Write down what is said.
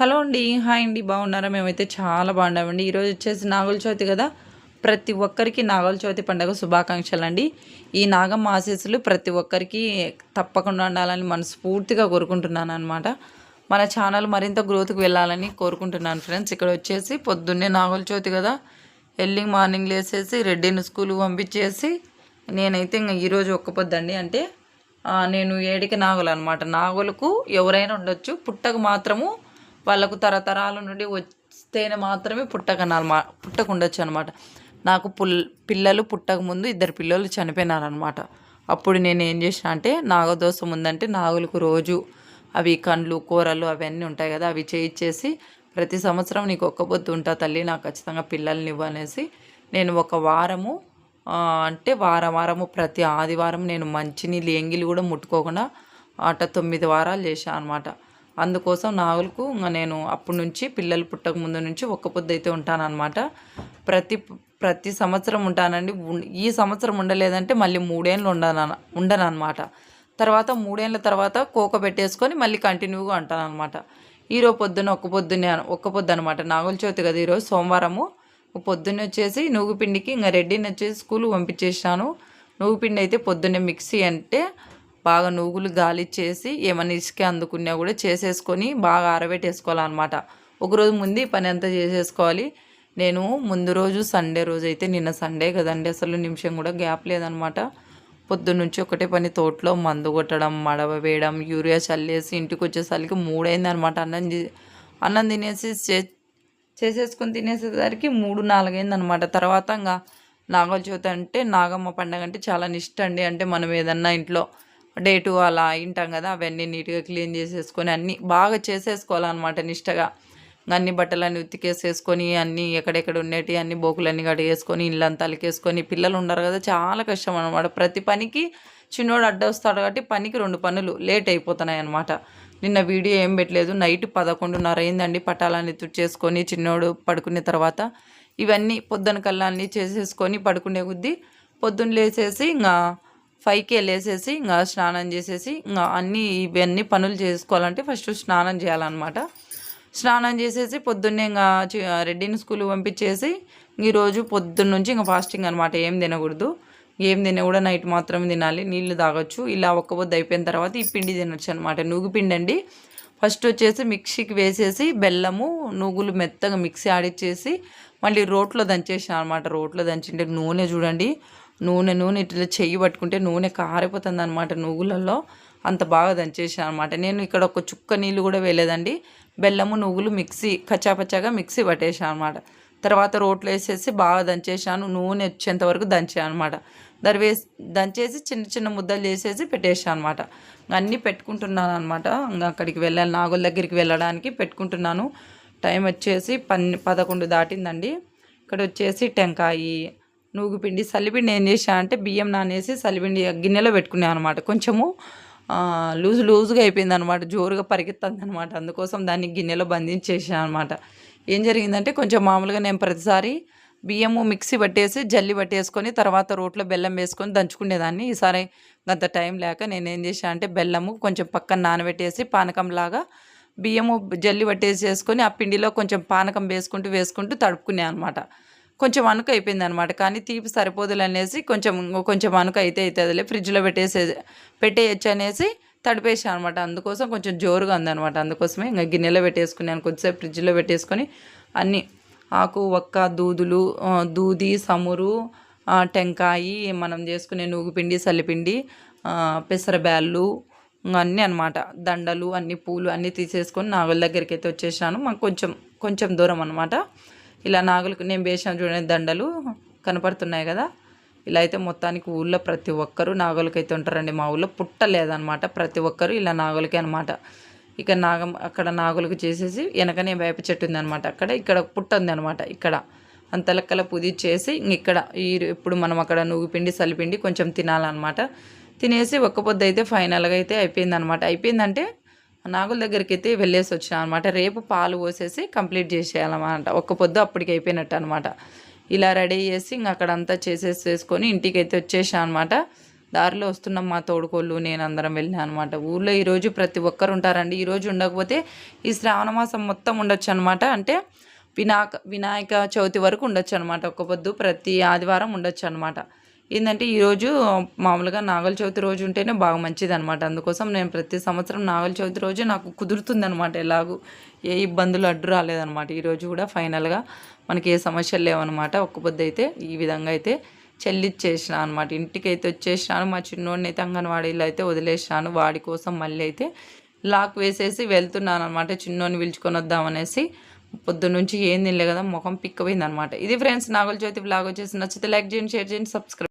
Hello అండి hi అండి బాగున్నారా? మేమైతే చాలా బాగున్నామండి. ఈరోజు వచ్చేసి నాగుల చవితి కదా. ప్రతి ఒక్కరికి నాగుల చవితి పండుగ శుభాకాంక్షలు అండి. ఈ నాగమ్మ ఆశీస్సులు ప్రతి ఒక్కరికి తప్పకుండా ఉండాలని మనస్ఫూర్తిగా కోరుకుంటున్నాను అనమాట మన ఛానల్ మరింత గ్రోత్కి వెళ్ళాలని కోరుకుంటున్నాను ఫ్రెండ్స్. ఇక్కడ వచ్చేసి పొద్దున్నే నాగుల చవితి కదా. ఎర్లీ మార్నింగ్ లేసేసి రెడ్డిని స్కూల్ పంపించేసి నేనైతే ఇంకా ఈరోజు ఒక్క పొద్దండి. అంటే నేను ఏడికి నాగులు అనమాట నాగులకు ఎవరైనా ఉండొచ్చు. పుట్టకు మాత్రము వాళ్ళకు తరతరాల నుండి వస్తేనే మాత్రమే పుట్టకనాలి మా అనమాట నాకు పుల్ పిల్లలు పుట్టక ముందు ఇద్దరు పిల్లలు చనిపోయినారనమాట అప్పుడు నేను ఏం చేసిన అంటే నాగదోషం ఉందంటే నాగులకు రోజు అవి కండ్లు కూరలు అవన్నీ ఉంటాయి కదా అవి చేయించేసి ప్రతి సంవత్సరం నీకు ఒక్క బొద్దు ఉంటా తల్లి నాకు ఖచ్చితంగా పిల్లల్ని ఇవ్వనేసి నేను ఒక వారము అంటే వారం వారము ప్రతి ఆదివారం నేను మంచినీళ్ళు ఎంగిలి కూడా ముట్టుకోకుండా అట తొమ్మిది వారాలు చేశాను అనమాట అందుకోసం నాగులకు ఇంకా నేను అప్పటి నుంచి పిల్లలు పుట్టక ముందు నుంచి ఒక్క పొద్దు అయితే ఉంటానన్నమాట. ప్రతి ప్రతి సంవత్సరం ఉంటానండి. ఈ సంవత్సరం ఉండలేదంటే మళ్ళీ మూడేళ్ళు ఉండన ఉండను అనమాట తర్వాత మూడేళ్ళ తర్వాత కోక పెట్టేసుకొని మళ్ళీ కంటిన్యూగా ఉంటాను అనమాట ఈరోజు పొద్దున్న ఒక్క పొద్దున్నే ఒక్క పొద్దు అనమాట నాగుల చవితి కదా ఈరోజు సోమవారము. పొద్దున్నే వచ్చేసి నువ్వు పిండికి ఇంకా రెడ్డిని వచ్చేసి స్కూల్ పంపించేసాను నువ్వు పిండి అయితే పొద్దున్నే మిక్సీ అంటే బాగా నువ్వులు గాలిచ్చేసి ఏమైనా ఇసుక అందుకున్నా కూడా చేసేసుకొని బాగా ఆరబెట్టేసుకోవాలన్నమాట. ఒకరోజు ముందు ఈ పని అంతా చేసేసుకోవాలి. నేను ముందు రోజు సండే రోజు అయితే నిన్న సండే కదండి అసలు నిమిషం కూడా గ్యాప్ లేదనమాట పొద్దున్నుంచి ఒకటే పని తోటలో మందు కొట్టడం మడవ వేయడం యూరియా చల్లేసి ఇంటికి వచ్చేసరికి మూడైంది అనమాట అన్నం చే- అన్నం తినేసి చే- చేసేసుకొని తినేసేసరికి మూడు నాలుగైంది అనమాట తర్వాత ఇంకా నాగల చవితి అంటే నాగమ్మ పండగ అంటే చాలా నిష్ట అండి. అంటే మనం ఏదన్నా ఇంట్లో డే టూ అలా ఇంటాం కదా అవన్నీ నీట్గా క్లీన్ చేసేసుకొని అన్నీ బాగా చేసేసుకోవాలన్నమాట నిష్టగా. అన్ని బట్టలన్నీ ఉతికేసేసుకొని అన్నీ ఎక్కడెక్కడ ఉండేటి అన్ని బోకులన్నీ కడిగేసుకొని ఇళ్ళంతా అలికేసుకొని పిల్లలు ఉండరు కదా చాలా కష్టం అనమాట ప్రతి పనికి చిన్నోడు అడ్డ వస్తాడు కాబట్టి పనికి రెండు పనులు లేట్ అయిపోతున్నాయి అనమాట నిన్న వీడియో ఏం పెట్టలేదు నైట్ పదకొండున్నర అయిందండి పటాలన్నీ తుడిచేసుకొని చిన్నోడు పడుకునే తర్వాత ఇవన్నీ పొద్దున కల్లా అన్నీ చేసేసుకొని పడుకునే కొద్దీ పొద్దున్న లేచేసి ఇంకా ఫైవ్కి వెళ్ళేసేసి ఇంకా స్నానం చేసేసి ఇంకా అన్నీ ఇవన్నీ పనులు చేసుకోవాలంటే ఫస్ట్ స్నానం చేయాలన్నమాట. స్నానం చేసేసి పొద్దున్నే ఇంకా రెడ్డిని స్కూల్ పంపించేసి ఈరోజు పొద్దున్న నుంచి ఇంకా ఫాస్టింగ్ అనమాట ఏం తినకూడదు. ఏం తిన కూడా నైట్ మాత్రం తినాలి. నీళ్ళు తాగొచ్చు. ఇలా ఒక్క పొద్దు అయిపోయిన తర్వాత ఈ పిండి తినొచ్చు అనమాట నువ్వు పిండి అండి. ఫస్ట్ వచ్చేసి మిక్సీకి వేసేసి బెల్లము నువ్వులు మెత్తగా మిక్సీ ఆడిచ్చేసి మళ్ళీ రోట్లో దంచేసాను అనమాట రోట్లో దంచింటే నూనె చూడండి. నూనె నూనె ఇట్లా చెయ్యి పట్టుకుంటే నూనె కారిపోతుంది అనమాట నువ్వులలో. అంత బాగా దంచేసాను అనమాట నేను ఇక్కడ ఒక చుక్క నీళ్ళు కూడా వేయలేదండి. బెల్లము నువ్వులు మిక్సీ కచ్చాపచ్చాగా మిక్సీ పట్టేసాను అనమాట తర్వాత రోట్లో వేసేసి బాగా దంచేసాను నూనె వచ్చేంత వరకు దంచాను అనమాట దాని వేసి దంచేసి చిన్న చిన్న ముద్దలు చేసేసి పెట్టేసాను అనమాట అన్నీ పెట్టుకుంటున్నాను అనమాట ఇంకా అక్కడికి వెళ్ళాలి నాగుల దగ్గరికి వెళ్ళడానికి పెట్టుకుంటున్నాను. టైం వచ్చేసి పన్ పదకొండు దాటిందండి. ఇక్కడ వచ్చేసి టెంకాయి నూగుపిండి సలిపిండి ఏం చేశాను అంటే బియ్యం నానేసి సలిపిండి గిన్నెలో పెట్టుకున్నాను అనమాట కొంచెము లూజ్ లూజు లూజుగా అయిపోయింది అనమాట జోరుగా పరిగెత్తుంది అనమాట అందుకోసం దాన్ని గిన్నెలో బంధించేసాను అనమాట ఏం జరిగిందంటే కొంచెం మామూలుగా నేను ప్రతిసారి బియ్యము మిక్సీ పట్టేసి జల్లి పట్టేసుకొని తర్వాత రోట్లో బెల్లం వేసుకొని దంచుకునేదాన్ని. ఈసారి గంత టైం లేక నేను ఏం చేశాను అంటే బెల్లము కొంచెం పక్కన నానబెట్టేసి పానకంలాగా బియ్యము జల్లి పట్టేసి వేసుకొని ఆ పిండిలో కొంచెం పానకం వేసుకుంటూ వేసుకుంటూ తడుపుకునే అనమాట కొంచెం అనుక అయిపోయింది అనమాట కానీ తీపి సరిపోదులు అనేసి కొంచెం కొంచెం అనుక అయితే అవుతుందిలే ఫ్రిడ్జ్లో పెట్టేసే పెట్టేయచ్చు అనేసి తడిపేసాను అనమాట అందుకోసం కొంచెం జోరుగా ఉందనమాట అందుకోసమే ఇంకా గిన్నెలో పెట్టేసుకున్నాను. కొద్దిసేపు ఫ్రిడ్జ్లో పెట్టేసుకొని అన్నీ ఆకు ఒక్క దూదులు దూది సమురు టెంకాయి మనం చేసుకునే నూగుపిండి సల్లిపిండి పెసరబ్యాళ్ళు అన్నీ అనమాట దండలు అన్ని పూలు అన్నీ తీసేసుకొని నాగుల దగ్గరికి అయితే వచ్చేసాను మాకు కొంచెం కొంచెం దూరం అనమాట ఇలా నాగులకు నేను వేషం చూడని దండలు కనపడుతున్నాయి కదా. ఇలా అయితే మొత్తానికి ఊళ్ళో ప్రతి ఒక్కరూ నాగులకైతే ఉంటారండి. మా ఊళ్ళో పుట్ట లేదనమాట ప్రతి ఒక్కరూ ఇలా నాగులకే అనమాట ఇక నాగం అక్కడ నాగులకు చేసేసి వెనకనే వేప చెట్టు ఉందనమాట అక్కడ ఇక్కడ పుట్ట ఉందన్నమాట ఇక్కడ అంత లెక్కల పుది చేసి ఇక్కడ ఈ ఇప్పుడు మనం అక్కడ నువ్వుపిండి సలిపిండి కొంచెం తినాలన్నమాట. తినేసి ఒక్క పొద్దు అయితే ఫైనల్గా అయితే అయిపోయిందనమాట అయిపోయిందంటే నాగుల దగ్గరికి అయితే వెళ్ళేసి వచ్చిన అనమాట రేపు పాలు పోసేసి కంప్లీట్ చేసేయాలన్నమాట. ఒక్క పొద్దు అప్పటికి అయిపోయినట్టు అనమాట ఇలా రెడీ చేసి ఇంక అక్కడంతా చేసేసి వేసుకొని ఇంటికి అయితే వచ్చేసాను అనమాట దారిలో వస్తున్నాం మా తోడుకోళ్ళు నేను అందరం వెళ్ళినా అనమాట ఊళ్ళో ఈరోజు ప్రతి ఒక్కరు ఉంటారండి. ఈరోజు ఉండకపోతే ఈ శ్రావణ మాసం మొత్తం ఉండొచ్చు అనమాట అంటే వినాయక వినాయక చవితి వరకు ఉండొచ్చు అనమాట ఒక్క పొద్దు ప్రతి ఆదివారం ఉండొచ్చు అనమాట ఏంటంటే ఈరోజు మామూలుగా నాగల చవితి రోజు ఉంటేనే బాగా మంచిది అనమాట అందుకోసం నేను ప్రతి సంవత్సరం నాగల చవితి రోజు నాకు కుదురుతుంది అనమాట ఎలాగూ ఏ ఇబ్బందులు అడ్డు రాలేదనమాట ఈరోజు కూడా ఫైనల్గా మనకి ఏ సమస్యలు లేవన్నమాట. ఒక్క పొద్దు అయితే ఈ విధంగా అయితే చెల్లిచ్చేసిన అనమాట ఇంటికి అయితే వచ్చేసినాను మా చిన్నోడిని అయితే అంగన్వాడీలో అయితే వదిలేసినాను. వాడి కోసం మళ్ళీ అయితే లాక్ వేసేసి వెళ్తున్నాను అనమాట చిన్నోని పిలుచుకొని వద్దామనేసి పొద్దున్న నుంచి ఏం తినలే కదా ముఖం పిక్కపోయింది అనమాట ఇది ఫ్రెండ్స్ నాగుల జ్యోతి బ్లాగ్ వచ్చేసి నచ్చితే లైక్ చేయండి షేర్ చేయండి సబ్స్క్రైబ్